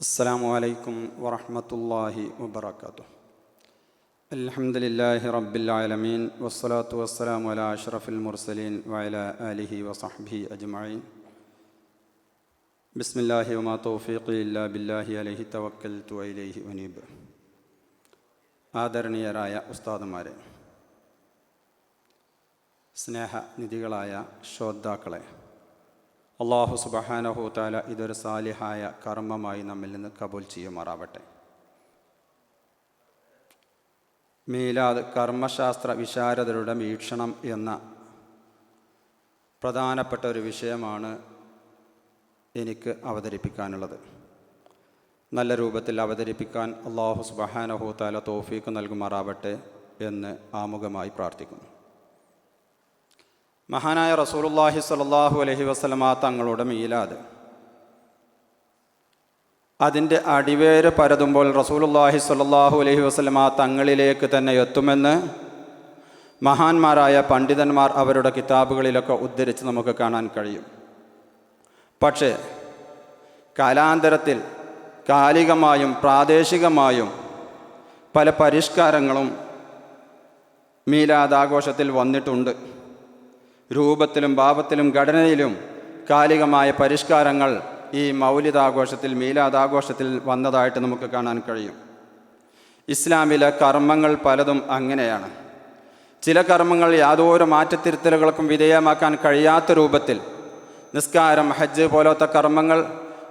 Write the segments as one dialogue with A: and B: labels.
A: السلام عليكم ورحمة الله وبركاته الحمد لله رب العالمين والصلاة والسلام على أشرف المرسلين وعلى آله وصحبه أجمعين بسم الله وما توفيقي إلا بالله عليه توكلت وإليه أنيب ആദരണീയരായ ഉസ്താദുമാരെ സ്നേഹനിധികളായ ശ്രോതാക്കളെ അള്ളാഹു സുബഹാനഹു താല ഇതൊരു സാലിഹായ കർമ്മമായി നമ്മിൽ നിന്ന് കബൂൽ ചെയ്യുമാറാവട്ടെ. മീലാദ് കർമ്മശാസ്ത്ര വിശാരദരുടെ വീക്ഷണം എന്ന പ്രധാനപ്പെട്ട ഒരു വിഷയമാണ് എനിക്ക് അവതരിപ്പിക്കാനുള്ളത്. നല്ല രൂപത്തിൽ അവതരിപ്പിക്കാൻ അള്ളാഹു സുബഹാനഹു താല തോഫീക്ക് നൽകുമാറാവട്ടെ എന്ന് ആമുഖമായി പ്രാർത്ഥിക്കുന്നു. മഹാനായ റസൂലുള്ളാഹി സ്വല്ലല്ലാഹു അലൈഹി വസല്ലമ തങ്ങളുടെ മീലാദ്. അതിന്റെ അടിവേര് പരതുമ്പോൾ റസൂലുള്ളാഹി സ്വല്ലല്ലാഹു അലൈഹി വസല്ലമ തങ്ങളിലേക്ക് തന്നെ എത്തുമെന്ന് മഹാന്മാരായ പണ്ഡിതന്മാർ അവരുടെ കിതാബുകളിലൊക്കെ ഉദ്ധരിച്ച് നമുക്ക് കാണാൻ കഴിയും. പക്ഷേ കാലാന്തരത്തിൽ കാലികമായും പ്രാദേശികമായും പല പരിഷ്കാരങ്ങളും മീലാദാഘോഷത്തിൽ വന്നിട്ടുണ്ട്. രൂപത്തിലും ഭാവത്തിലും ഘടനയിലും കാലികമായ പരിഷ്കാരങ്ങൾ ഈ മൗലിതാഘോഷത്തിൽ മീലാദാഘോഷത്തിൽ വന്നതായിട്ട് നമുക്ക് കാണാൻ കഴിയും. ഇസ്ലാമിലെ കർമ്മങ്ങൾ പലതും അങ്ങനെയാണ്. ചില കർമ്മങ്ങൾ യാതൊരു മാറ്റത്തിരുത്തലുകൾക്കും വിധേയമാക്കാൻ കഴിയാത്ത രൂപത്തിൽ നിസ്കാരം ഹജ്ജ് പോലത്തെ കർമ്മങ്ങൾ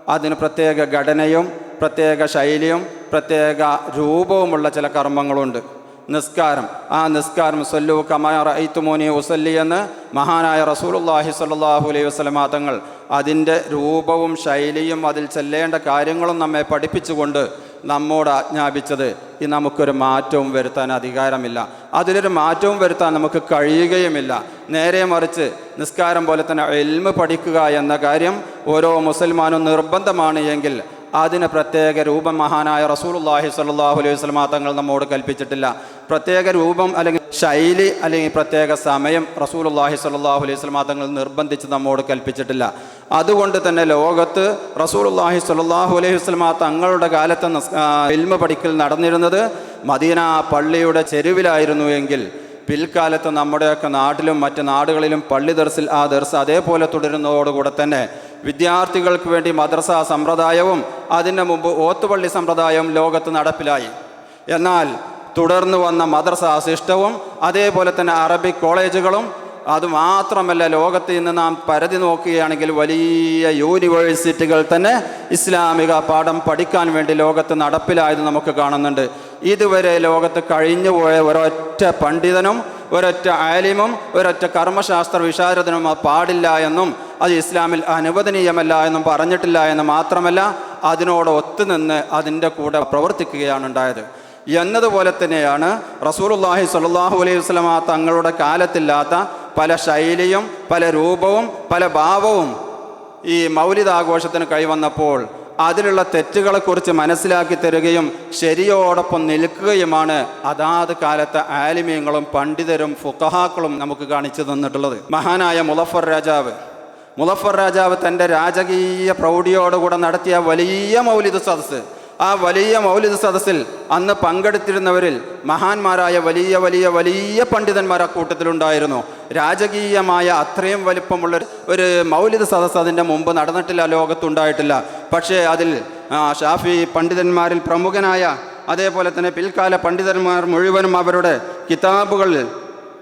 A: അതിന് പ്രത്യേക ഘടനയും പ്രത്യേക ശൈലിയും പ്രത്യേക രൂപവുമുള്ള ചില കർമ്മങ്ങളുണ്ട്. നിസ്കാരം. ആ നിസ്കാരം സൊല്ലു കമാറൈത്തുമോനി ഉസല്ലി എന്ന് മഹാനായ റസൂലുള്ളാഹി സ്വല്ലല്ലാഹു അലൈഹി വസ്ലമാ തങ്ങൾ അതിന്റെ രൂപവും ശൈലിയും അതിൽ ചെല്ലേണ്ട കാര്യങ്ങളും നമ്മെ പഠിപ്പിച്ചുകൊണ്ട് നമ്മോട് ആജ്ഞാപിച്ചത്. നമുക്കൊരു മാറ്റവും വരുത്താൻ അധികാരമില്ല. അതിലൊരു മാറ്റവും വരുത്താൻ നമുക്ക് കഴിയുകയുമില്ല. നേരെ മറിച്ച് നിസ്കാരം പോലെ തന്നെ എൽമ് പഠിക്കുക എന്ന കാര്യം ഓരോ മുസൽമാനും നിർബന്ധമാണ് എങ്കിൽ അതിന് പ്രത്യേക രൂപം മഹാനായ റസൂലുള്ളാഹി സ്വല്ലല്ലാഹു അലൈഹി വസല്ലമ തങ്ങൾ നമ്മോട് കൽപ്പിച്ചിട്ടില്ല. പ്രത്യേക രൂപം അല്ലെങ്കിൽ ശൈലി അല്ലെങ്കിൽ പ്രത്യേക സമയം റസൂലുള്ളാഹി സ്വല്ലല്ലാഹു അലൈഹി വസല്ലമ തങ്ങൾ നിർബന്ധിച്ച് നമ്മോട് കൽപ്പിച്ചിട്ടില്ല. അതുകൊണ്ട് തന്നെ ലോകത്ത് റസൂലുള്ളാഹി സ്വല്ലല്ലാഹു അലൈഹി വസല്ലമ തങ്ങളുടെ കാലത്ത് ഇൽമ പഠിക്കൽ നടന്നിരുന്നത് മദീന പള്ളിയുടെ ചെരുവിലായിരുന്നു എങ്കിൽ പിൽക്കാലത്ത് നമ്മുടെയൊക്കെ നാട്ടിലും മറ്റ് നാടുകളിലും പള്ളി ദർസിൽ ആ ദർസ് അതേപോലെ തുടരുന്നതോടുകൂടെ തന്നെ വിദ്യാർത്ഥികൾക്ക് വേണ്ടി മദ്രസ സമ്പ്രദായവും അതിന് മുമ്പ് ഓത്തുപള്ളി സമ്പ്രദായവും ലോകത്ത് നടപ്പിലായി. എന്നാൽ തുടർന്ന് വന്ന മദ്രസ ശിഷ്ടവും അതേപോലെ തന്നെ അറബിക് കോളേജുകളും അതുമാത്രമല്ല ലോകത്ത് ഇന്ന് നാം പരതി നോക്കുകയാണെങ്കിൽ വലിയ യൂണിവേഴ്സിറ്റികൾ തന്നെ ഇസ്ലാമിക പാഠം പഠിക്കാൻ വേണ്ടി ലോകത്ത് നടപ്പിലായത് നമുക്ക് കാണുന്നുണ്ട്. ഇതുവരെ ലോകത്ത് കഴിഞ്ഞുപോയ ഒരൊറ്റ പണ്ഡിതനും ഒരൊറ്റ ആലിമും ഒരൊറ്റ കർമ്മശാസ്ത്ര വിശാരദനും പാടില്ല എന്നും അത് ഇസ്ലാമിൽ അനുവദനീയമല്ല എന്നും പറഞ്ഞിട്ടില്ല എന്ന് മാത്രമല്ല അതിനോട് ഒത്തുനിന്ന് അതിന്റെ കൂടെ പ്രവർത്തിക്കുകയാണ് ഉണ്ടായത്. എന്നതുപോലെ തന്നെയാണ് റസൂലുള്ളാഹി സ്വല്ലല്ലാഹു അലൈഹി വസല്ലമ തങ്ങളുടെ കാലത്തില്ലാത്ത പല ശൈലിയും പല രൂപവും പല ഭാവവും ഈ മൗലിതാഘോഷത്തിന് കൈവന്നപ്പോൾ അതിലുള്ള തെറ്റുകളെക്കുറിച്ച് മനസ്സിലാക്കി തരികയും ശരിയോടൊപ്പം നിൽക്കുകയുമാണ് അതാത് കാലത്തെ ആലിമ്യങ്ങളും പണ്ഡിതരും ഫുക്കഹാക്കളും നമുക്ക് കാണിച്ചു തന്നിട്ടുള്ളത്. മഹാനായ മുലഫർ രാജാവ്. മുലഫർ രാജാവ് തന്റെ രാജകീയ പ്രൗഢിയോടുകൂടെ നടത്തിയ വലിയ മൗലിദ് സദസ്സ്. ആ വലിയ മൗലിദ് സദസ്സിൽ അന്ന് പങ്കെടുത്തിരുന്നവരിൽ മഹാന്മാരായ വലിയ വലിയ വലിയ പണ്ഡിതന്മാർ ആ കൂട്ടത്തിലുണ്ടായിരുന്നു രാജകീയമായ അത്രയും വലിപ്പമുള്ള ഒരു മൗലിദ് സദസ്സ് അതിന്റെ മുമ്പ് നടന്നിട്ടില്ല ലോകത്തുണ്ടായിട്ടില്ല. പക്ഷേ അതിൽ ഷാഫി പണ്ഡിതന്മാരിൽ പ്രമുഖനായ അതേപോലെ തന്നെ പിൽക്കാല പണ്ഡിതന്മാർ മുഴുവനും അവരുടെ കിതാബുകളിൽ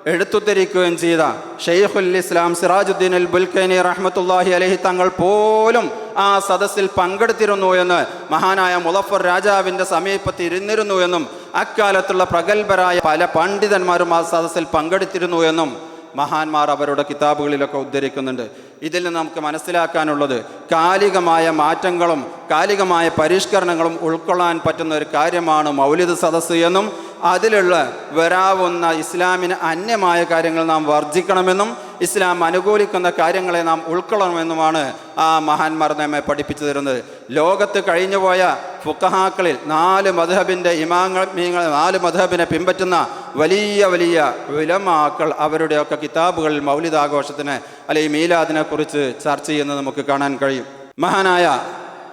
A: എടുത്തുദ്ധരിക്കുകയും ചെയ്ത ഷെയ്ഖുൽ ഇസ്ലാം സിറാജുദ്ദീൻ അൽ ബുൽഖൈനി റഹ്മത്തുല്ലാഹി അലഹി തങ്ങൾ പോലും ആ സദസ്സിൽ പങ്കെടുത്തിരുന്നു എന്ന് മഹാനായ മുളഫർ രാജാവിന്റെ സമീപത്ത് ഇരുന്നിരുന്നു എന്നും അക്കാലത്തുള്ള പ്രഗത്ഭരായ പല പണ്ഡിതന്മാരും ആ സദസ്സിൽ പങ്കെടുത്തിരുന്നു എന്നും മഹാന്മാർ അവരുടെ കിതാബുകളിലൊക്കെ ഉദ്ധരിക്കുന്നുണ്ട്. ഇതിൽ നിന്ന് നമുക്ക് മനസ്സിലാക്കാനുള്ളത് കാലികമായ മാറ്റങ്ങളും കാലികമായ പരിഷ്കരണങ്ങളും ഉൾക്കൊള്ളാൻ പറ്റുന്ന ഒരു കാര്യമാണ് മൗലിദ് സദസ്സ് എന്നും അതിലുള്ള വരാവുന്ന ഇസ്ലാമിന് അന്യമായ കാര്യങ്ങൾ നാം വർജിക്കണമെന്നും ഇസ്ലാം അനുകൂലിക്കുന്ന കാര്യങ്ങളെ നാം ഉൾക്കൊള്ളണമെന്നുമാണ് ആ മഹാന്മാർ നമ്മെ പഠിപ്പിച്ചു തരുന്നത്. ലോകത്ത് കഴിഞ്ഞുപോയ ഫുക്കഹാക്കളിൽ നാല് മധുഹബിന്റെ ഇമാങ്ങൾ മീങ്ങൾ നാല് മധുഹബിനെ പിൻപറ്റുന്ന വലിയ വലിയ വിലമാക്കൾ അവരുടെയൊക്കെ കിതാബുകളിൽ മൗലിതാഘോഷത്തിന് അല്ലെങ്കിൽ മീലാദിനെ കുറിച്ച് ചർച്ച ചെയ്യുന്നത് നമുക്ക് കാണാൻ കഴിയും. മഹാനായ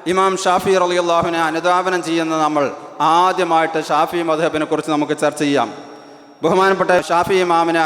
A: ഇമാം ഷാഫി റലിയുള്ളാഹുവിനെ അനുദാപനം ചെയ്യുന്ന നമ്മൾ ആദ്യമായിട്ട് ഷാഫി മധബിനെ കുറിച്ച് നമുക്ക് ചർച്ച ചെയ്യാം. ബഹുമാനപ്പെട്ട ഷാഫി ഇമാമിനെ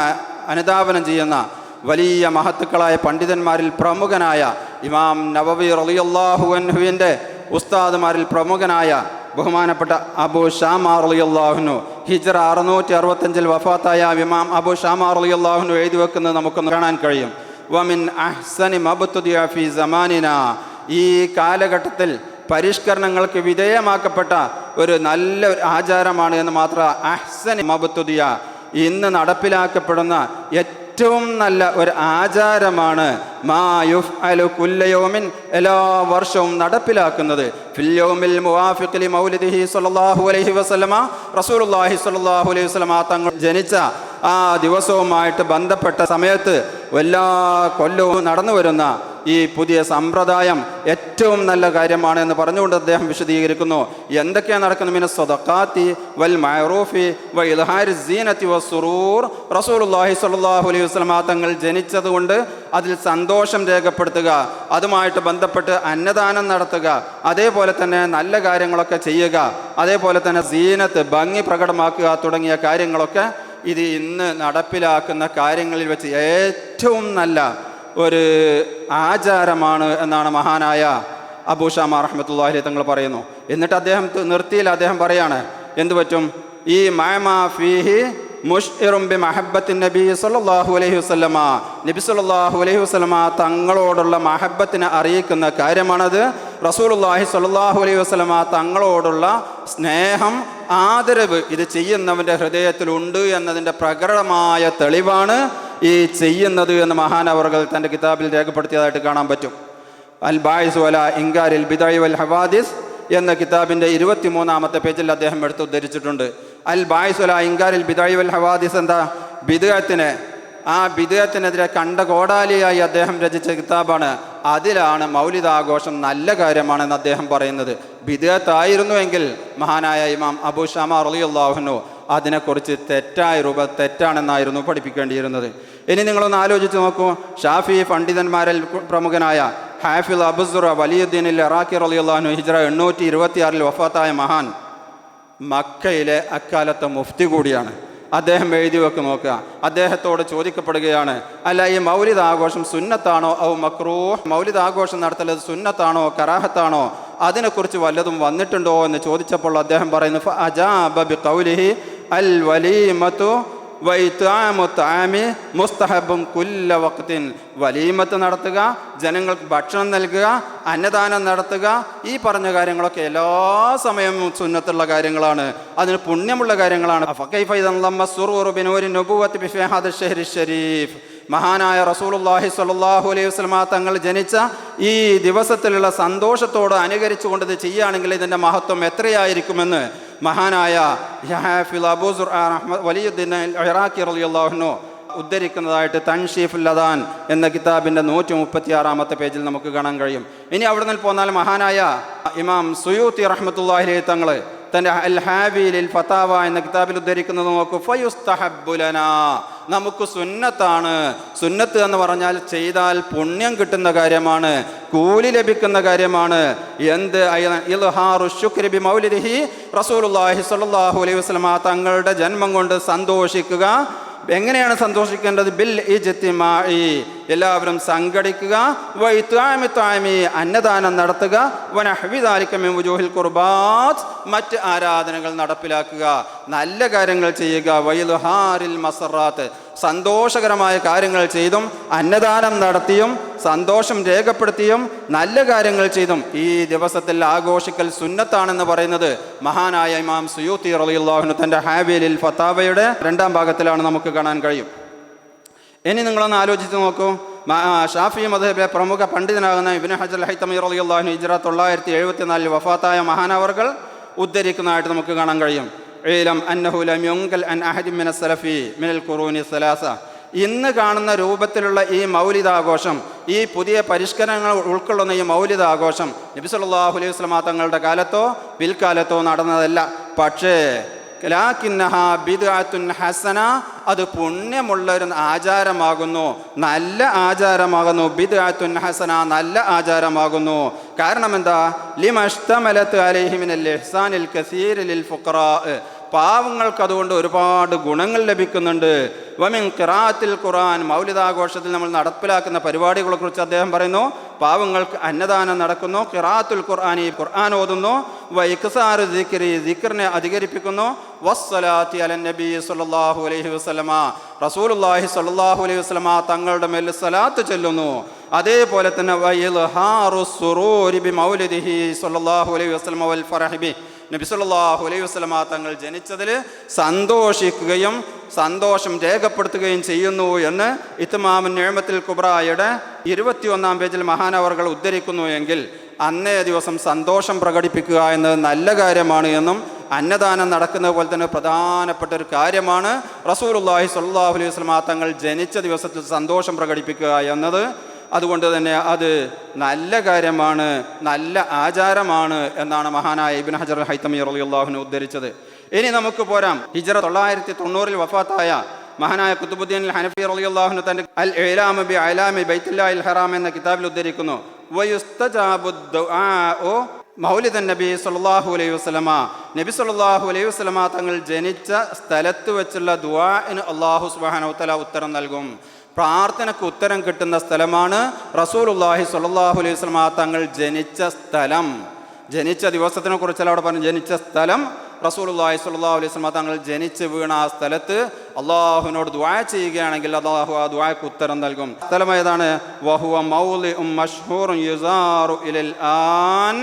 A: അനുധാപനം ചെയ്യുന്ന വലിയ മഹത്തുക്കളായ പണ്ഡിതന്മാരിൽ പ്രമുഖനായ ഇമാം നവവി റളിയല്ലാഹുവിന്റെ ഉസ്താദുമാരിൽ പ്രമുഖനായ ബഹുമാനപ്പെട്ട അബു ഷാമാ റളിയല്ലാഹുനു ഹിജറ അറുന്നൂറ്റി അറുപത്തഞ്ചിൽ വഫാത്തായ ഇമാം അബു ഷാമാ റളിയല്ലാഹുനു എഴുതി വെക്കുന്നത് നമുക്കൊന്ന് കാണാൻ കഴിയും. വമിൻ അഹ്സനി മബത്തുദിയ ഫി സമാനിന. ഈ കാലഘട്ടത്തിൽ പരിഷ്കരണങ്ങൾക്ക് വിധേയമാക്കപ്പെട്ട ഒരു നല്ല ആചാരമാണ് എന്ന് മാത്രം അഹ്സൻ മബത്തുദിയ ഇന്ന് നടപ്പിലാക്കപ്പെടുന്ന ഏറ്റവും നല്ല ഒരു ആചാരമാണ് മാ യുഫ് അലു കുല്ലയോമിൻ എല്ലാ വർഷവും നടപ്പിലാക്കുന്നത്. ഫില്യോമിൽ മുവാഫിഖലി മൗലിദിഹി സ്വല്ലല്ലാഹു അലൈഹി വസല്ലമ റസൂലുള്ളാഹി സ്വല്ലല്ലാഹു അലൈഹി വസല്ലമ തങ്ങൾ ജനിച്ച ആ ദിവസവുമായിട്ട് ബന്ധപ്പെട്ട സമയത്ത് എല്ലാ കൊല്ലവും നടന്നു വരുന്ന ഈ പുതിയ സമ്പ്രദായം ഏറ്റവും നല്ല കാര്യമാണ് എന്ന് പറഞ്ഞുകൊണ്ട് അദ്ദേഹം വിശദീകരിക്കുന്നു. എന്തൊക്കെയാണ് നടക്കുന്നത്? മിന സ്വതക്കാത്തി വൽ മൈറൂഫി വ ഇൽഹാരി സീനത്തി വ സുറൂർ. റസൂലുള്ളാഹി സ്വല്ലല്ലാഹു അലൈഹി വസല്ലമ തങ്ങൾ ജനിച്ചതുകൊണ്ട് അതിൽ സന്തോഷം രേഖപ്പെടുത്തുക അതുമായിട്ട് ബന്ധപ്പെട്ട് അന്നദാനം നടത്തുക അതേപോലെ തന്നെ നല്ല കാര്യങ്ങളൊക്കെ ചെയ്യുക അതേപോലെ തന്നെ സീനത്ത് ഭംഗി പ്രകടമാക്കുക തുടങ്ങിയ കാര്യങ്ങളൊക്കെ ഇത് ഇന്ന് നടപ്പിലാക്കുന്ന കാര്യങ്ങളിൽ വെച്ച് ഏറ്റവും നല്ല ഒരു ആചാരമാണ് എന്നാണ് മഹാനായ അബൂഷാമ റഹ്മത്തുള്ളാഹി തങ്ങൾ പറയുന്നു. എന്നിട്ട് അദ്ദേഹം നിർത്തിയിൽ അദ്ദേഹം പറയാണ് എന്തു പറ്റും? ഈ മാമാ ഫീഹി മുഷ്ഇറുംബി മഹബത്തിൻ നബി സല്ലല്ലാഹു അലൈഹി വസല്ലമ. നബി സല്ലല്ലാഹു അലൈഹി വസല്ലമ തങ്ങളോടുള്ള മഹബ്ബത്തിനെ അറിയിക്കുന്ന കാര്യമാണത്. റസൂലുള്ളാഹി സല്ലാഹു അലൈഹി വസ്ലമ തങ്ങളോടുള്ള സ്നേഹം ആദരവ് ഇത് ചെയ്യുന്നവന്റെ ഹൃദയത്തിലുണ്ട് എന്നതിന്റെ പ്രകടമായ തെളിവാണ് ഈ ചെയ്യുന്നത് എന്ന് മഹാനവറുകൾ തന്റെ കിതാബിൽ രേഖപ്പെടുത്തിയതായിട്ട് കാണാൻ പറ്റും. അൽ ബായിസ് വല ഇങ്കാരിൽ ബിദായി വൽ ഹവാദിസ് എന്ന കിതാബിന്റെ ഇരുപത്തിമൂന്നാമത്തെ പേജിൽ അദ്ദേഹം എടുത്ത് ഉദ്ധരിച്ചിട്ടുണ്ട്. അൽ ബായിസ് വല ഇങ്കാരിൽ ബിദായി വൽ ഹവാദിസ് എന്താ? ബിദുഹത്തിന് ആ ബിദുഹത്തിനെതിരെ കണ്ട കോടാലിയായി അദ്ദേഹം രചിച്ച കിതാബാണ് അതിലാണ് മൗലിദാഘോഷം നല്ല കാര്യമാണെന്ന് അദ്ദേഹം പറയുന്നത്. ബിദത്തായിരുന്നുവെങ്കിൽ മഹാനായ ഇമാം അബു ഷാമ റളിയല്ലാഹുനു അതിനെക്കുറിച്ച് തെറ്റായ രൂപ തെറ്റാണെന്നായിരുന്നു പഠിപ്പിക്കേണ്ടിയിരുന്നത്. ഇനി നിങ്ങളൊന്ന് ആലോചിച്ച് നോക്കൂ. ഷാഫി പണ്ഡിതന്മാരിൽ പ്രമുഖനായ ഹാഫിൽ അബുസുറ വലിയുദ്ദീനിൽ ഇറാഖി റളിയല്ലാഹു ഹിജ്ര എണ്ണൂറ്റി ഇരുപത്തിയാറിൽ വഫാത്തായ മഹാൻ മക്കയിലെ അക്കാലത്തെ മുഫ്തി കൂടിയാണ്. അദ്ദേഹം എഴുതി വെക്ക് നോക്കുക. അദ്ദേഹത്തോട് ചോദിക്കപ്പെടുകയാണ് അല്ല ഈ മൗലിദ് ആഘോഷം സുന്നത്താണോ? ഔ മക്രൂ മൗലിദ് ആഘോഷം നടത്തൽ സുന്നത്താണോ കറാഹത്താണോ? അതിനെക്കുറിച്ച് വല്ലതും വന്നിട്ടുണ്ടോ എന്ന് ചോദിച്ചപ്പോൾ അദ്ദേഹം പറയുന്നു "ഫ അജാബ അൽ വലീമത്തു വൈത്താമു താമി മുസ്തഹബും കുല്ല വക്തിൻ വലീമത്ത് നടത്തുക ജനങ്ങൾക്ക് ഭക്ഷണം നൽകുക അന്നദാനം നടത്തുക ഈ പറഞ്ഞ കാര്യങ്ങളൊക്കെ എല്ലാ സമയവും സുന്നത്തുള്ള കാര്യങ്ങളാണ്. അതിന് പുണ്യമുള്ള കാര്യങ്ങളാണ്. ഷരീഫ്. മഹാനായ റസൂലുള്ളാഹി സ്വല്ലല്ലാഹു അലൈഹി വസല്ലമ തങ്ങൾ ജനിച്ച ഈ ദിവസത്തിലുള്ള സന്തോഷത്തോട് അനുകരിച്ചുകൊണ്ട് ഇത് ചെയ്യുകയാണെങ്കിൽ ഇതിന്റെ മഹത്വം എത്രയായിരിക്കുമെന്ന് മഹാനായ വലിയുദ്ദീൻ ഉദ്ധരിക്കുന്നതായിട്ട് തൻഷീഫ് ലദാൻ എന്ന കിതാബിന്റെ നൂറ്റി മുപ്പത്തി ആറാമത്തെ പേജിൽ നമുക്ക് കാണാൻ കഴിയും. ഇനി അവിടെ നിന്ന് പോന്നാൽ മഹാനായ ഇമാം സുയൂത്തി റഹ്മത്തുള്ളാഹി തങ്ങൾ തന്റെ അൽ ഹാബിലിൽ ഫത്താവ എന്ന കിതാബിൽ ഉദ്ധരിക്കുന്നത് നോക്കൂ. ഫയുസ്തഹബുലന നമുക്ക് സുന്നത്താണ്. സുന്നത്ത് എന്ന് പറഞ്ഞാൽ ചെയ്താൽ പുണ്യം കിട്ടുന്ന കാര്യമാണ്. കൂലി ലഭിക്കുന്ന കാര്യമാണ്. എന്ത്? അയ്യ- ഇൽഹാറു ശുക്രി ബി മൗലിദിഹി റസൂലുള്ളാഹി സ്വല്ലല്ലാഹു അലൈഹി വസല്ലം തങ്ങളുടെ ജന്മം കൊണ്ട് സന്തോഷിക്കുക. എങ്ങനെയാണ് സന്തോഷിക്കേണ്ടത്? ബിൽ ഇജ്തിമായി എല്ലാവരും സംഘടിക്കുക. വൈത്വാമി അന്നദാനം നടത്തുക. വനഹ്വിദാലിക്കമിൻ വുജൂഹിൽ ഖുർബാത്ത്. മറ്റ് ആരാധനകൾ നടപ്പിലാക്കുക. നല്ല കാര്യങ്ങൾ ചെയ്യുക. വൈൽഹാരിൽ മസറാത്ത്. സന്തോഷകരമായ കാര്യങ്ങൾ ചെയ്തും അന്നദാനം നടത്തിയും സന്തോഷം രേഖപ്പെടുത്തിയും നല്ല കാര്യങ്ങൾ ചെയ്തും ഈ ദിവസത്തിൽ ആഘോഷിക്കൽ സുന്നത്താണെന്ന് പറയുന്നത് മഹാനായ ഇമാം സുയൂത്തി റലിയുള്ളാഹുനു തന്റെ ഹാബിലിൽ ഫത്താവയുടെ രണ്ടാം ഭാഗത്തിലാണ് നമുക്ക് കാണാൻ കഴിയും. ഇനി നിങ്ങളൊന്ന് ആലോചിച്ച് നോക്കൂ. ഷാഫി മധബിലെ പ്രമുഖ പണ്ഡിതനാകുന്ന ഇബിൻ ഹജൽ ഹൈത്തമി റളിയല്ലാഹു ഹിജ്റ തൊള്ളായിരത്തി എഴുപത്തിനാലിൽ വഫാത്തായ മഹാനവർകൾ ഉദ്ധരിക്കുന്നതായിട്ട് നമുക്ക് കാണാൻ കഴിയും. ഏലം അന്നഹു ലം യുങ്കൽ അൻ അഹദി മിന സലഫി മിനൽ ഖുറൂനി സലാസ. ഇന്ന് കാണുന്ന രൂപത്തിലുള്ള ഈ മൗലിതാഘോഷം ഈ പുതിയ പരിഷ്കരണങ്ങൾ ഉൾക്കൊള്ളുന്ന ഈ മൗലിതാഘോഷം നബി സല്ലല്ലാഹു അലൈഹി വസല്ലമ തങ്ങളുടെ കാലത്തോ പിൽക്കാലത്തോ നടന്നതല്ല. പക്ഷേ ഹസന അത് പുണ്യമുള്ള ഒരു ആചാരമാകുന്നു. നല്ല ആചാരമാകുന്നു ബിദ്അത്തുൻ ഹസന നല്ല ആചാരമാകുന്നു. കാരണം എന്താ ലിമഷ്തമലത്ത് അലൈഹിമിനൽ ഇഹ്സാനിൽ കസീരിൽ ഫുഖറാ. പാവങ്ങൾക്ക് അതുകൊണ്ട് ഒരുപാട് ഗുണങ്ങൾ ലഭിക്കുന്നുണ്ട്. വമിൻ ഖിറാത്തിൽ ഖുറാൻ മൗലിതാഘോഷത്തിൽ നമ്മൾ നടപ്പിലാക്കുന്ന പരിപാടികളെ കുറിച്ച് അദ്ദേഹം പറയുന്നു. പാവങ്ങൾക്ക് അന്നദാനം നടക്കുന്നു. ഖിറാത്തുൽ ഖുർആൻ ഈ ഖുർആൻ ഓതുന്നു. വൈക്സാറ് ദിക്രി ദിക്റിനെ അധികരിപ്പിക്കുന്നു. വസ്സലാത്തി അലൻ നബി സല്ലല്ലാഹു അലൈഹി വസല്ലമ. റസൂലുള്ളാഹി സല്ലാഹു അലൈഹി വസല്ലമ തങ്ങളുടെ മേൽ സലാത്ത് ചെല്ലുന്നു. അതേപോലെ തന്നെ വയിൽഹാറു സുറൂരി ബി മൗലിദിഹി സല്ലല്ലാഹു അലൈഹി വസല്ലമ വൽ ഫറഹി ബി നബി സല്ലല്ലാഹു അലൈഹി വസ്ലമ തങ്ങൾ ജനിച്ചതിൽ സന്തോഷിക്കുകയും സന്തോഷം രേഖപ്പെടുത്തുകയും ചെയ്യുന്നു എന്ന് ഇത്തുമാമൻ നിഴമത്തിൽ കുബ്രായുടെ ഇരുപത്തിയൊന്നാം പേജിൽ മഹാനവറുകൾ ഉദ്ധരിക്കുന്നു എങ്കിൽ അന്നേ ദിവസം സന്തോഷം പ്രകടിപ്പിക്കുക എന്നത് നല്ല കാര്യമാണ് എന്നും അന്നദാനം നടക്കുന്നത് പോലെ തന്നെ പ്രധാനപ്പെട്ട ഒരു കാര്യമാണ് റസൂലുള്ളാഹി സ്വല്ലല്ലാഹു അലൈഹി വസല്ലമ തങ്ങൾ ജനിച്ച ദിവസത്തിൽ സന്തോഷം പ്രകടിപ്പിക്കുക എന്നത് അതുകൊണ്ട് തന്നെ അത് നല്ല കാര്യമാണ് നല്ല ആചാരമാണ് എന്നാണ് മഹാനായ ഇബിൻ ഹജർ ഹൈത്തമി റളിയല്ലാഹുവിനെ ഉദ്ധരിച്ചത്. ഇനി നമുക്ക് പോരാം. ഹിജറ തൊള്ളായിരത്തി തൊണ്ണൂറിൽ വഫാത്തായ മഹാനായ കുത്തുബുദ്ദീൻ ഹനഫി റളിയല്ലാഹുവിന് തന്റെ അൽ ഇലാമ ബി അലാമി ബൈത്തുല്ലാഹിൽ ഹറാം എന്ന കിതാബിൽ ഉദ്ധരിക്കുന്നു. മൗലിദൻ നബി സല്ലല്ലാഹു അലൈഹി വസല്ലമ. നബി സല്ലല്ലാഹു അലൈഹി വസല്ലമ തങ്ങൾ ജനിച്ച സ്ഥലത്ത് വെച്ചുള്ള ദുആഇന് അല്ലാഹു സുബ്ഹാനഹു വതആല ഉത്തരം നൽകും. പ്രാർത്ഥനയ്ക്ക് ഉത്തരം കിട്ടുന്ന സ്ഥലമാണ് റസൂലുള്ളാഹി സ്വല്ലല്ലാഹു അലൈഹി വസല്ലമ തങ്ങൾ ജനിച്ച സ്ഥലം. ജനിച്ച ദിവസത്തിനെ കുറിച്ചല്ല അവിടെ പറഞ്ഞു ജനിച്ച സ്ഥലം റസൂലുള്ളാഹി സ്വല്ലല്ലാഹു അലൈഹി വസല്ലമ തങ്ങൾ ജനിച്ച് വീണ ആ സ്ഥലത്ത് അള്ളാഹുവിനോട് ദുആ ചെയ്യുകയാണെങ്കിൽ അള്ളാഹു ആ ദുആക്ക് ഉത്തരം നൽകും. സ്ഥലം ഏതാണ്? വഹുവ ഇലൽ ആൻ.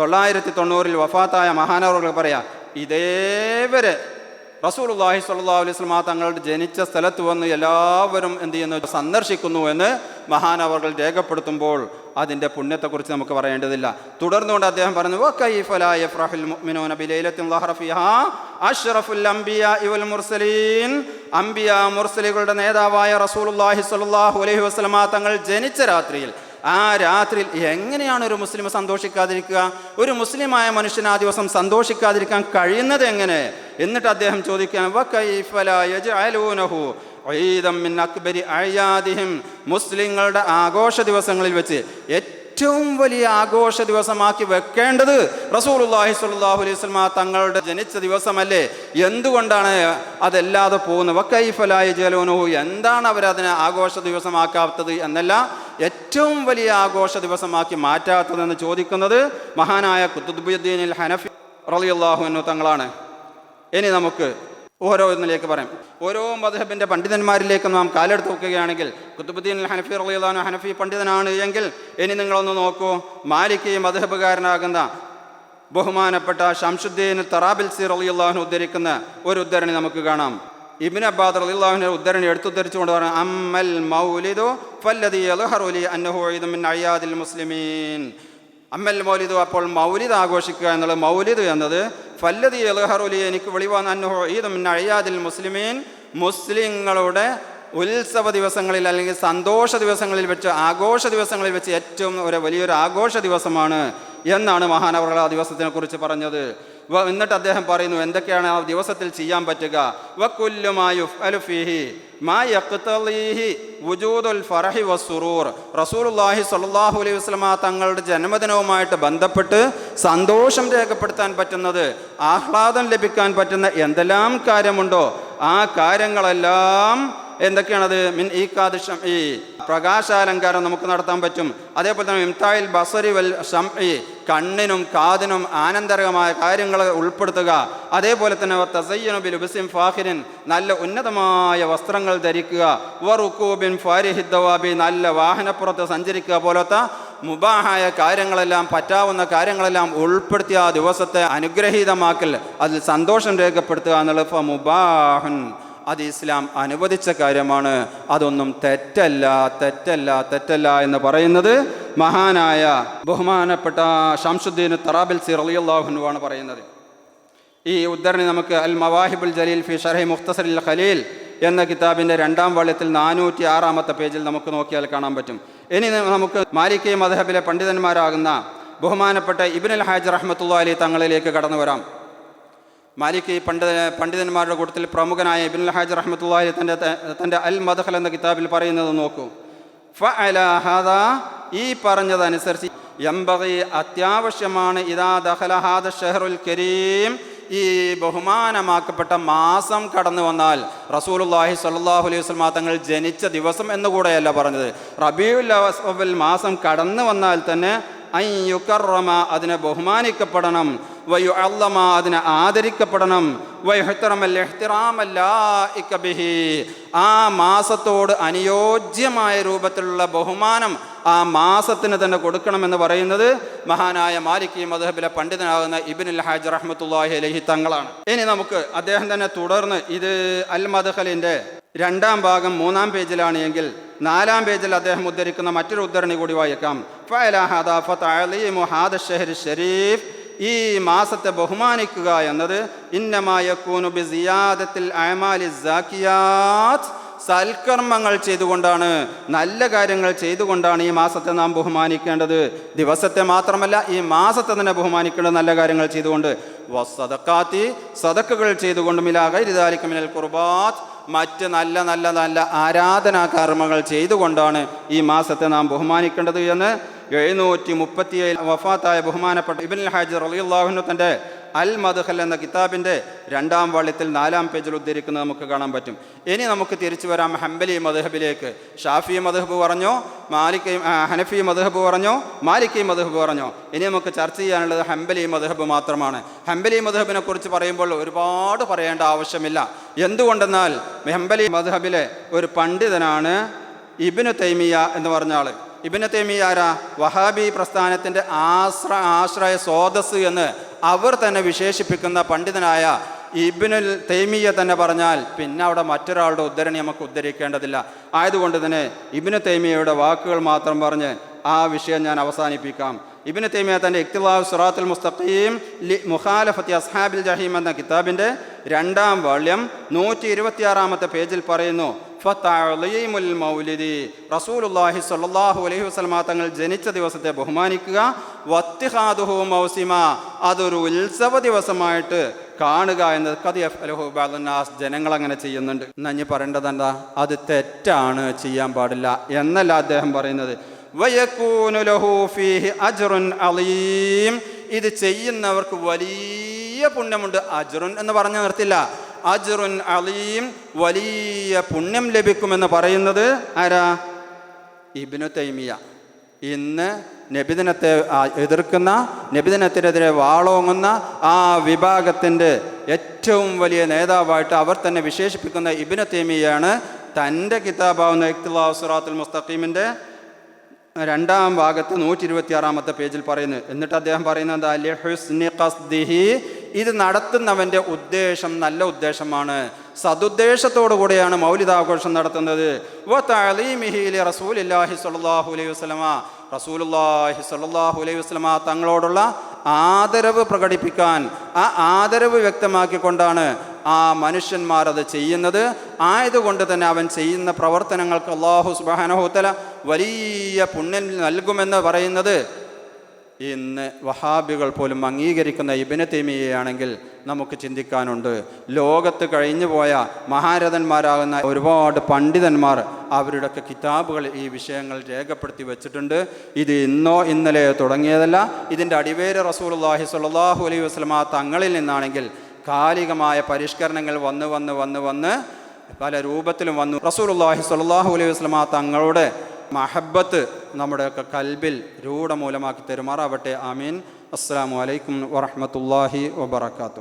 A: തൊള്ളായിരത്തി തൊണ്ണൂറിൽ വഫാത്തായ മഹാനവറുകൾ പറയാ ഇതേവരെ റസൂലുള്ളാഹി സ്വല്ലല്ലാഹു അലൈഹി സ്വലാ തങ്ങളുടെ ജനിച്ച സ്ഥലത്ത് വന്ന് എല്ലാവരും എന്ത് ചെയ്യുന്നു? സന്ദർശിക്കുന്നു എന്ന് മഹാനവർകൾ രേഖപ്പെടുത്തുമ്പോൾ അതിന്റെ പുണ്യത്തെക്കുറിച്ച് നമുക്ക് പറയേണ്ടതില്ല. തുടർന്നുകൊണ്ട് അദ്ദേഹം പറഞ്ഞു "വകൈഫ ലാ മുഅ്മിനൂന ബിലൈലത്തിൻ ളഹറ അഷ്റഫുൽ അംബിയാഇ വൽ മുർസലീൻ. അംബിയ മുർസലികളുടെ നേതാവായ റസൂലുള്ളാഹി സ്വല്ലല്ലാഹു അലൈഹി വസ്ലമ തങ്ങൾ ജനിച്ച രാത്രിയിൽ ആ രാത്രിയിൽ എങ്ങനെയാണ് ഒരു മുസ്ലിം സന്തോഷിക്കാതിരിക്കുക? ഒരു മുസ്ലിമായ മനുഷ്യൻ ആ ദിവസം സന്തോഷിക്കാതിരിക്കാൻ കഴിയുന്നത് എങ്ങനെ? എന്നിട്ട് അദ്ദേഹം ചോദിക്കാൻ മുസ്ലിങ്ങളുടെ ആഘോഷ ദിവസങ്ങളിൽ വെച്ച് ഏറ്റവും വലിയ ആഘോഷ ദിവസമാക്കി വെക്കേണ്ടത് റസൂലുള്ളാഹി സ്വല്ലല്ലാഹു അലൈഹി വസല്ലമ തങ്ങളുടെ ജനിച്ച ദിവസമല്ലേ? എന്തുകൊണ്ടാണ് അതല്ലാതെ പോകുന്നത്? വക്കൈഫലായ ജലോനുഹു എന്താണ് അവരതിനെ ആഘോഷ ദിവസമാക്കാത്തത് എന്നല്ല ഏറ്റവും വലിയ ആഘോഷ ദിവസമാക്കി മാറ്റാത്തതെന്ന് ചോദിക്കുന്നത് മഹാനായ കുത്തുബുദ്ദീനിൽ ഹനഫി റളിയല്ലാഹു അൻഹു തങ്ങളാണ്. ഇനി നമുക്ക് ഓരോ ഓരോന്നിലേക്ക് പറയാം. ഓരോ മധുഹബിന്റെ പണ്ഡിതന്മാരിലേക്ക് നാം കാലെടുത്ത് നോക്കുകയാണെങ്കിൽ കുത്തുബുദ്ദീൻ ഹനഫി അൻഹു ഹനഫി പണ്ഡിതനാണ് എങ്കിൽ ഇനി നിങ്ങളൊന്ന് നോക്കൂ മാലിക്ക് മധുഹബുകാരനാകുന്ന ബഹുമാനപ്പെട്ട ഷംഷുദ്ദീൻ തറാബിൽസി റളിയല്ലാഹു ഉദ്ധരിക്കുന്ന ഒരു ഉദ്ധരണി നമുക്ക് കാണാം. ഇബിൻ അബ്ബാദ് റലിയുള്ളാഹുവിനെ ഉദ്ധരണി എടുത്തുദ്ധരിച്ചുകൊണ്ട് പറഞ്ഞു അമ്മൽ മൗലിദു ഫല്ലദി അലഹറുലി അന്നഹു മിൻ അയ്യാദിൽ മുസ്ലിമീൻ. അമ്മൽ മൗലിദു അപ്പോൾ മൗലിദ് ആഘോഷിക്കുക എന്നുള്ളത് മൗലിദ് എന്നത് ഫല്ലദി എൽഹറുലി എനിക്ക് വെളിവാൻ അന്നഹു ഈദും മിൻ മുസ്ലിമീൻ മുസ്ലിങ്ങളുടെ ഉത്സവ ദിവസങ്ങളിൽ അല്ലെങ്കിൽ സന്തോഷ ദിവസങ്ങളിൽ വെച്ച് ആഘോഷ ദിവസങ്ങളിൽ വെച്ച് ഏറ്റവും ഒരു വലിയൊരു ആഘോഷ ദിവസമാണ് എന്നാണ് മഹാനവറുകൾ ആ ദിവസത്തിനെ കുറിച്ച് പറഞ്ഞത്. എന്നിട്ട് അദ്ദേഹം പറയുന്നു എന്തൊക്കെയാണ് ആ ദിവസത്തിൽ ചെയ്യാൻ പറ്റുക? അലൈഹി തങ്ങളുടെ ജന്മദിനവുമായിട്ട് ബന്ധപ്പെട്ട് സന്തോഷം രേഖപ്പെടുത്താൻ പറ്റുന്നത് ആഹ്ലാദം ലഭിക്കാൻ പറ്റുന്ന എന്തെല്ലാം കാര്യമുണ്ടോ? ആ കാര്യങ്ങളെല്ലാം എന്തൊക്കെയാണത്? മിൻ ഈ കാദിഷം ഈ പ്രകാശാലങ്കാരം നമുക്ക് നടത്താൻ പറ്റും. അതേപോലെ തന്നെ ഇംതായിൽ ബസരി വൽ ഷംഇ കണ്ണിനും കാതിനും ആനന്ദകരമായ കാര്യങ്ങൾ ഉൾപ്പെടുത്തുക. അതേപോലെ തന്നെ തസയ്യനുബിൽ ഉബിസിം ഫാഹിരിൻ നല്ല ഉന്നതമായ വസ്ത്രങ്ങൾ ധരിക്കുക. വറുക്കൂബിൻ ഫാരിഹിദ്ദവാബി നല്ല വാഹനപ്പുറത്ത് സഞ്ചരിക്കുക പോലത്തെ മുബാഹായ കാര്യങ്ങളെല്ലാം പറ്റാവുന്ന കാര്യങ്ങളെല്ലാം ഉൾപ്പെടുത്തിയ ആ ദിവസത്തെ അനുഗ്രഹീതമാക്കൽ അതിൽ സന്തോഷം രേഖപ്പെടുത്തുക എന്നുള്ളത് മുബാഹുൻ അത് ഇസ്ലാം അനുവദിച്ച കാര്യമാണ്. അതൊന്നും തെറ്റല്ല തെറ്റല്ല തെറ്റല്ല എന്ന് പറയുന്നത് മഹാനായ ബഹുമാനപ്പെട്ട ഷംസുദ്ദീൻ തറാബിൽ സി അലിയുള്ളാഹുനുവാണ് പറയുന്നത്. ഈ ഉദ്ധരണി നമുക്ക് അൽ മവാഹിബുൽ ജലീൽ ഫി ഷർഹി മുഖ്തസറിൽ ഖലീൽ എന്ന കിതാബിന്റെ രണ്ടാം വള്ളത്തിൽ നാനൂറ്റി ആറാമത്തെ പേജിൽ നമുക്ക് നോക്കിയാൽ കാണാൻ പറ്റും. ഇനി നമുക്ക് മാലിക്കി മദഹബിലെ പണ്ഡിതന്മാരാകുന്ന ബഹുമാനപ്പെട്ട ഇബിൻ അൽ ഹാജ് റഹ്മത്തുള്ള അലി തങ്ങളിലേക്ക് കടന്നു വരാം. മാലിക് പണ്ഡിത പണ്ഡിതന്മാരുടെ കൂട്ടത്തിൽ പ്രമുഖനായ ഇബിൻ ഹാജ് റഹ്മത്തുള്ളാഹി തന്റെ തന്റെ അൽ മദഹൽ എന്ന കിതാബിൽ പറയുന്നത് നോക്കൂ. ഫഅല ഹാദാ ഈ പറഞ്ഞതനുസരിച്ച് എംബകി അത്യാവശ്യമാണ് ഇതാ ദഹലഹാദ് ഷെഹറുൽ കരീം ഈ ബഹുമാനമാക്കപ്പെട്ട മാസം കടന്നു വന്നാൽ റസൂലുള്ളാഹി സ്വല്ലല്ലാഹു അലൈഹി വസല്ലമ തങ്ങൾ ജനിച്ച ദിവസം എന്നുകൂടെയല്ല പറഞ്ഞത്. റബീഉൽ അവൽ മാസം കടന്നു വന്നാൽ തന്നെ ഐ യുക്കറമ അതിനെ ബഹുമാനിക്കപ്പെടണം. വയു അള്ളമ അതിനെ ആദരിക്കപ്പെടണം. വയുഹത്തറമൽ ഇഹ്തിറാമല്ലാഇക ബിഹി ആ മാസത്തോട് അനുയോജ്യമായ രൂപത്തിലുള്ള ബഹുമാനം ആ മാസത്തിന് തന്നെ കൊടുക്കണമെന്ന് പറയുന്നത് മഹാനായ മാലിക് മധുഹബിലെ പണ്ഡിതനാകുന്ന ഇബിനുൽ ഹാജ് റഹ്മത്തുല്ലാഹി അലഹി തങ്ങളാണ്. ഇനി നമുക്ക് അദ്ദേഹം തന്നെ തുടർന്ന് ഇത് അൽ മദ്ഹലിന്റെ രണ്ടാം ഭാഗം മൂന്നാം പേജിലാണ് എങ്കിൽ നാലാം പേജിൽ അദ്ദേഹം ഉദ്ധരിക്കുന്ന മറ്റൊരു ഉദ്ധരണി കൂടി വായിക്കാം. ഫഅല ഹദാ ഫതഅലീമു ഹാദ ഷഹ്രി ഷരീഫ്. ഈ മാസത്തെ ബഹുമാനിക്കുക എന്നത് ഇന്നമായക്കൂനു ബി സിയാദത്തിൽ അമാലി സൽക്കർമ്മങ്ങൾ ചെയ്തുകൊണ്ടാണ് നല്ല കാര്യങ്ങൾ ചെയ്തുകൊണ്ടാണ് ഈ മാസത്തെ നാം ബഹുമാനിക്കേണ്ടത്. ദിവസത്തെ മാത്രമല്ല ഈ മാസത്തെ തന്നെ ബഹുമാനിക്കേണ്ടത് നല്ല കാര്യങ്ങൾ ചെയ്തുകൊണ്ട്. വസതക്കാത്തി സതക്കുകൾ ചെയ്തുകൊണ്ടും ഇലാകരിതാലിക്കമിനൽ കുർബാത്ത് മറ്റ് നല്ല നല്ല നല്ല ആരാധനാ കർമ്മങ്ങൾ ചെയ്തുകൊണ്ടാണ് ഈ മാസത്തെ നാം ബഹുമാനിക്കേണ്ടത് എന്ന് എഴുന്നൂറ്റി മുപ്പത്തിയേഴ് വഫാത്തായ ബഹുമാനപ്പെട്ട ഇബിൻ ഹാജി അള്ളാഹുനു തന്റെ അൽ മദ്ഹൽ എന്ന കിതാബിന്റെ രണ്ടാം വള്ളിത്തിൽ നാലാം പേജിൽ ഉദ്ധരിക്കുന്നത് നമുക്ക് കാണാൻ പറ്റും. ഇനി നമുക്ക് തിരിച്ചു വരാം ഹംബലി മദ്ഹബിലേക്ക്. ഷാഫി മദ്ഹബ് പറഞ്ഞോ മാലിക് ഹനഫി മദ്ഹബ് പറഞ്ഞോ മാലിക്കി മദ്ഹബ് പറഞ്ഞോ? ഇനി നമുക്ക് ചർച്ച ചെയ്യാനുള്ളത് ഹംബലി മദ്ഹബ് മാത്രമാണ്. ഹംബലി മദ്ഹബിനെ കുറിച്ച് പറയുമ്പോൾ ഒരുപാട് പറയേണ്ട ആവശ്യമില്ല. എന്തുകൊണ്ടെന്നാൽ ഹംബലി മദ്ഹബിലെ ഒരു പണ്ഡിതനാണ് ഇബിനു തൈമിയ എന്ന് പറഞ്ഞ ആൾ. ഇബിന് തേമി ആരാ? വഹാബി പ്രസ്ഥാനത്തിന്റെ ആശ്ര ആശ്രയ സ്രോതസ് എന്ന് അവർ തന്നെ വിശേഷിപ്പിക്കുന്ന പണ്ഡിതനായ ഇബിനുൽ തൈമിയ തന്നെ പറഞ്ഞാൽ പിന്നെ അവിടെ മറ്റൊരാളുടെ ഉദ്ധരണി നമുക്ക് ഉദ്ധരിക്കേണ്ടതില്ല. ആയതുകൊണ്ട് തന്നെ ഇബിന് തൈമിയയുടെ വാക്കുകൾ മാത്രം പറഞ്ഞ് ആ വിഷയം ഞാൻ അവസാനിപ്പിക്കാം. ഇബിന് തൈമിയ തന്റെ ഇഖ്തിലാവ് സുറാത്തുൽ മുസ്തഖീം ലി മുഖാലഫത്തി അസ്ഹാബിൽ ജഹീം എന്ന കിതാബിന്റെ രണ്ടാം വാള്യം നൂറ്റി ഇരുപത്തിയാറാമത്തെ പേജിൽ പറയുന്നു. മൗലിദി. റസൂലുള്ളാഹി സ്വല്ലല്ലാഹു അലൈഹി വസല്ലമ തങ്ങൾ ജനിച്ച ദിവസത്തെ ബഹുമാനിക്കുക. വത്തിഹാദുഹു മൗസിമ. അതൊരു ഉത്സവ ദിവസമായിട്ട് കാണുക എന്നത് കദിയഫ് അലഹു ബാലനാസ് ജനങ്ങൾ അങ്ങനെ ചെയ്യുന്നുണ്ട്. നഞ്ഞ് പറയേണ്ടത് എന്താ? അത് തെറ്റാണ് ചെയ്യാൻ പാടില്ല എന്നല്ല അദ്ദേഹം പറയുന്നത്. ഇത് ചെയ്യുന്നവർക്ക് വലിയ പുണ്യമുണ്ട്. അജുറുൻ എന്ന് പറഞ്ഞു നിർത്തില്ല. അജ്റുൻ അലീം വലിയ പുണ്യം ലഭിക്കുമെന്ന് പറയുന്നത് ആരാ? ഇബിനു തൈമിയ ഇന്ന് നബിദിനത്തെ എതിർക്കുന്ന നബിദിനത്തിനെതിരെ വാളോങ്ങുന്ന ആ വിഭാഗത്തിന്റെ ഏറ്റവും വലിയ നേതാവായിട്ട് അവർ തന്നെ വിശേഷിപ്പിക്കുന്ന ഇബിന് തേമിയാണ് തന്റെ കിതാബാവുന്ന ഇഖ്തിലാ സുറാത്തുൽ മുസ്തഖീമിന്റെ രണ്ടാം ഭാഗത്ത് നൂറ്റി ഇരുപത്തിയാറാമത്തെ പേജിൽ പറയുന്നു എന്നിട്ട് അദ്ദേഹം പറയുന്നത് ഇത് നടത്തുന്നവന്റെ ഉദ്ദേശം നല്ല ഉദ്ദേശമാണ്. സതുദ്ദേശത്തോടു കൂടെയാണ് മൗലിദാഘോഷം നടത്തുന്നത്. റസൂലില്ലാഹി അലൈഹി റസൂലുള്ളാഹി സ്വല്ലല്ലാഹു അലൈഹി വസല്ലമ തങ്ങളോടുള്ള ആദരവ് പ്രകടിപ്പിക്കാൻ ആ ആദരവ് വ്യക്തമാക്കിക്കൊണ്ടാണ് ആ മനുഷ്യന്മാർ അത് ചെയ്യുന്നത്. ആയതുകൊണ്ട് തന്നെ അവൻ ചെയ്യുന്ന പ്രവർത്തനങ്ങൾക്ക് അള്ളാഹു സുബാനഹുത്തല വലിയ പുണ്യം നൽകുമെന്ന് പറയുന്നത് ഇന്ന് വഹാബികൾ പോലും അംഗീകരിക്കുന്ന ഇബിന് തേമിയയാണെങ്കിൽ നമുക്ക് ചിന്തിക്കാനുണ്ട്. ലോകത്ത് കഴിഞ്ഞു പോയ മഹാരഥന്മാരാകുന്ന ഒരുപാട് പണ്ഡിതന്മാർ അവരുടെയൊക്കെ കിതാബുകൾ ഈ വിഷയങ്ങൾ രേഖപ്പെടുത്തി വെച്ചിട്ടുണ്ട്. ഇത് ഇന്നോ ഇന്നലെയോ തുടങ്ങിയതല്ല. ഇതിന്റെ അടിവേര് റസൂലുള്ളാഹി സ്വല്ലല്ലാഹു അലൈഹി വസല്ലമ തങ്ങളിൽ നിന്നാണെങ്കിൽ കാലികമായ പരിഷ്കരണങ്ങൾ വന്ന് വന്ന് വന്ന് വന്ന് പല രൂപത്തിലും വന്നു. റസൂൽ അള്ളാഹി സ്വല്ലല്ലാഹു അലൈഹി വസല്ലമ തങ്ങളുടെ മഹബത്ത് നമ്മുടെയൊക്കെ കൽബിൽ രൂഢമൂലമാക്കി തെരുമാറാവട്ടെ. ആമീൻ. അസ്സാം വലൈക്കും വറഹമത്തല്ലാഹി വബർക്കാത്തു